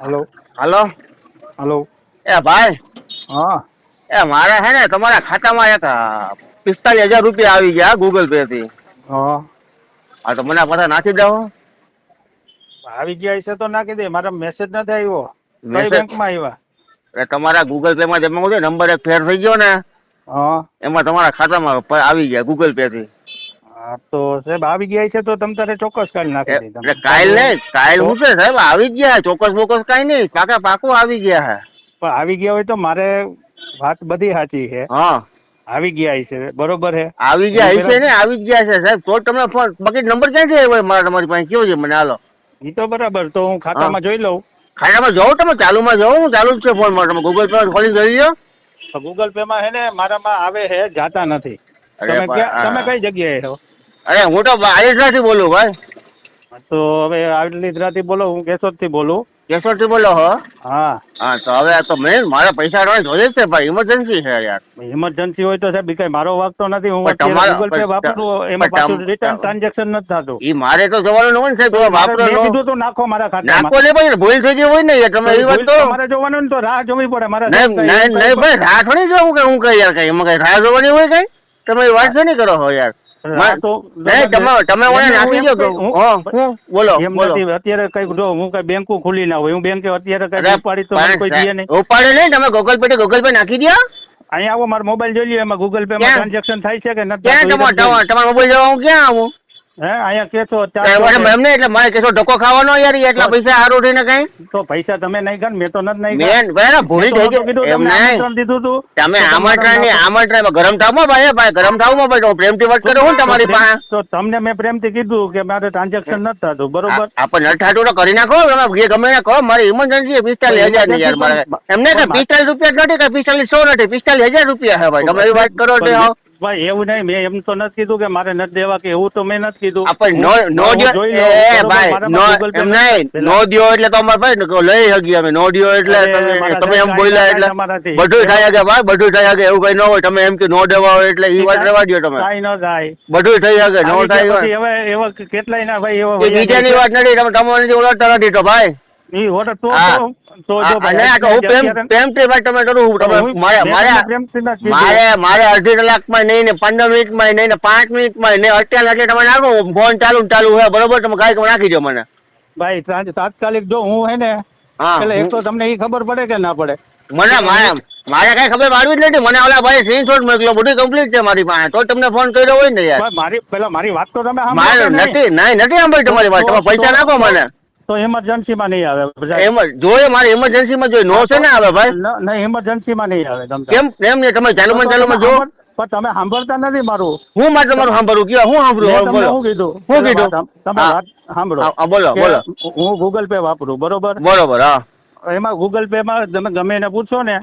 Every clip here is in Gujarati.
હલો. હાલો? હલો. એ ભાઈ? હા. એ મારે હે ને તમારા ખાતામાં એક પિસ્તાલીસ હજાર રૂપિયા આવી ગયા ગૂગલ પે થી. હા. હા તો મને પાછા નાખી દો. આવી ગયા છે તો નાખી દે. મારા મેસેજ નથી આવ્યો. કઈ? બેંકમાં આવ્યા? એટલે તમારા ગૂગલ પે માં જેમાં નંબર એક ફેર થઈ ગયો ને હા. એમાં તમારા ખાતામાં આવી ગયા ગૂગલ પે થી. હા તો સાહેબ આવી ગયા છે તો તમ તારે ચોક્કસ કાલ નાખી દીધા એટલે કાલ નહીં કાલ હું છે સાહેબ? આવી ગયા? ચોક્કસ બોકસ કઈ નહીં? પાકા પાકું આવી ગયા હે. પણ આવી ગયા હોય તો મારે વાત બધી સાચી છે. હા. આવી ગયા છે બરોબર છે? આવી ગયા છે ને? આવી ગયા છે સાહેબ. તો તમને ફોન બાકી નંબર ક્યાંથી આવ્યો મારા તમારી પાસે? કયો છે? મને હાલો. ઈ તો બરાબર તો હું ખાતામાં જોઈ લઉં. ખાતામાં જોઉં તમે? ચાલુમાં જોઉં ચાલુ જ છે ફોનમાં તમે ગૂગલ પે ખોલી જોઈ લો ગૂગલ પે માં હે ને મારામાં આવે છે જાતા નથી. તમે ક્યાં તમે કઈ જગ્યાએ છો? અરે હું તો આલિદ્રાથી બોલું ભાઈ. તો હવે રાતી બોલો હું કેશોદથી બોલું. કેશોદથી બોલો હો. હા. હા તો હવે આ તો મેં મારા પૈસા અડવાન્સ જોઈએ છે ભાઈ ઇમરજન્સી છે યાર. ઇમરજન્સી હોય તો સાહેબ કઈ મારો વાગતો નથી હું ગૂગલ પે વાપરું એમાં પાછું રિટર્ન ટ્રાન્ઝેક્શન નથી થતું. ઈ મારે તો જવાનું હોય ને સાહેબ વાપરો કીધું તો નાખો મારા ખાતામાં. નાખો લે ભાઈ ભૂલ થઈ ગઈ હોય ને તમે એ વાત તો મારે જોવાનું ને તો રાહ જોવી પડે મારે નહીં નહીં નહીં ભાઈ રાહ થોડી જોવું કે હું કઈ યાર કઈ એમાં કઈ રાહ જોવાની હોય કઈ? તમે વાત છે કરો હો યાર? અત્યારે કઈ જો હું કઈ બેંકો ખુલી ના હોય. હું બેંકે અત્યારે કઈ ઉપાડી તો કોઈ દે નહીં. ઉપાડે નહીં તમે ગૂગલ પે ગૂગલ પે નાખી દો અહીંયા આવો મારો મોબાઈલ જોઈ લ્યો. એમાં ગૂગલ પે માં? ટ્રાન્ઝેક્શન થાય છે કે નથી તમારો મોબાઈલ જોવા હું ક્યાં આવું? એમને એટલે મારે કેસો ધક્કો ખાવાનો યાર એટલા પૈસા હારું થઈને કઈ? તો પૈસા તમે નહીં ગણ મેં તો નથી નહીં ભાઈ ભૂલી થઈ ગઈ એમ દીધું તું. તમે આમંત્રણની આમંત્રણ ગરમ ભાઈ ભાઈ ગરમ થાવમાં ભાઈ તો પ્રેમથી વાત કરું હું તમારી પાસે. તો તમને મેં પ્રેમથી કીધું કે મારે ટ્રાન્ઝેક્શન નથી થતું બરોબર? આપણે નઠાટું તો કરી નાખો જે ગમે એને કહો મારી ઇમરજન્સી પિસ્તાલીસ હજારની યાર મારે. એમને કે પિસ્તાલીસ રૂપિયા નથી કે પિસ્તાલીસ સો નથી પિસ્તાલીસ હજાર રૂપિયા છે ભાઈ. તમે વાત કરો પણ ભાઈ એવું નહીં મેં એમ તો નથી કીધું કે મારે નથી દેવા કે એવું તો મેં નથી કીધું. પણ નો નો એ બરોબર, ભાઈ નો એમ નહીં નો દ્યો એટલે તો અમાર ભાઈ લઈ હગી અમે નો દિયો એટલે તમે એમ બોલ્યા એટલે બધું થાય કે ભાઈ બધું થાય કે એવું કઈ ન હોય તમે એમ કે નો દેવા હોય એટલે ઈ વાત રેવા દ્યો તમે. કાંઈ ન થાય. બધું થઈ શકે નો થાય હવે એવા કેટલાય ના ભાઈ એવા બીજાની વાત નથી તમે તમારી ઓળખતા નથી તો ભાઈ ઈ હોટલ તો તો- તો જો આ- ભાઈ અને આ તો હું પ્રેમ પ્રેમથી વાત તમે કરું તમે મારે મારે તમને પ્રેમથી નથી કીધું. મારે મારે અડધી કલાકમાં નહીં ને પંદર મિનિટમાં નહીં ને પાંચ મિનિટમાં નહીં અત્યારે એટલે તમે નાખો ફોન ચાલુ ચાલુ હોય બરોબર? તમે કાંઈક નાખી દો મને. ભાઈ તાત્કાલિક જો હું હે ને એટલે એક તો તમને ઈ ખબર પડે કે ના પડે. મને મારે મારે કઈ ખબર પાડવી જ નથી. મને ઓલા ભાઈ સ્ક્રીનશોટ મોકલો બધું કમ્પ્લીટ છે મારી પાસે. તો તમને ફોન કર્યો હોય ને યાર. મારી પેલા મારી વાત તો તમે? નથી નહીં. નથી સાંભળી તમારી વાત. તમે પૈસા નાખો મને. તો ઇમરજન્સીમાં નહીં આવે એમ જોઈએ મારે ઇમરજન્સીમાં જોઈએ. નો છે ને આવે ભાઈ? નહીં ઇમરજન્સીમાં નહીં આવે કેમ કેમ નહીં? તમે ચાલુ માં ચાલુ જો પણ તમે સાંભળતા નથી મારું. હું મારે તમારું સાંભળું? કયો હું સાંભળું? બોલો. શું કીધું? શું કીધું? તમે વાત સાંભળો. હા, હા, બોલો બોલો. હું ગૂગલ પે વાપરું બરોબર? બરોબર હા. એમાં ગૂગલ પે માં તમે ગમે એને પૂછો ને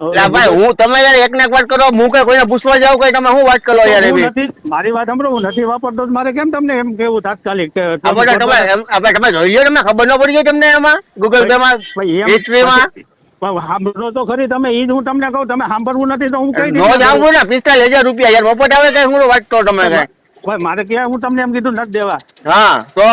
ભાઈ હું તમે યાર એક ને વાત કરો હું કઈ કોઈને પૂછવા જાવ કઈ? તમે શું વાત કરો યાર એવી? મારી વાત સાંભળો હું નથી વાપરતો મારે કેમ તમને એમ કેવું તાત્કાલિક કે આ બધા તમે તમે જોઈ લો તમે ખબર ન પડી જાય તમને એમાં? ગૂગલ પે માં? સાંભળો તો ખરી તમે ઈ હું તમને કહું તમે સાંભળવું નથી તો હું કઈ નો આવું ને પિસ્તાલીસ હજાર રૂપિયા યાર મફત આવે કઈ હું વાત કરો તમે કઈ? મારે ક્યાં હું તમને એમ કીધું નથી દેવા. હા તો?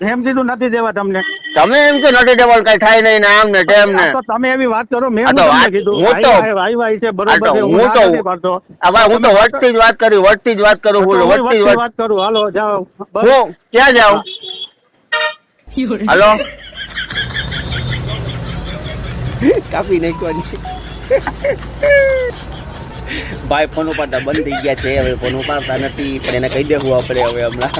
એમ કીધું નથી દેવા તમને. તમે એમ કે નોટી ટેબલ કઈ થાય નહીં ને આમ ને તેમ ને. તમે એવી વાત કરો મેં તો તમને વાત- કીધું હું તો- વાઈ વાઈ છે બરોબર છે હું તો- હું તો વટથી જ વાત કરી વટથી જ વાત કરું હું વટથી જ વાત કરું હાલો જાઓ. હું ક્યાં જાઉં? હાલો? કાપી નાખ્યો ભાઈ ફોન ઉપાડતા બંધ થઈ ગયા છે હવે ફોન ઉપાડતા નથી પણ એને કહી દેવું આપણે હવે હમણાં.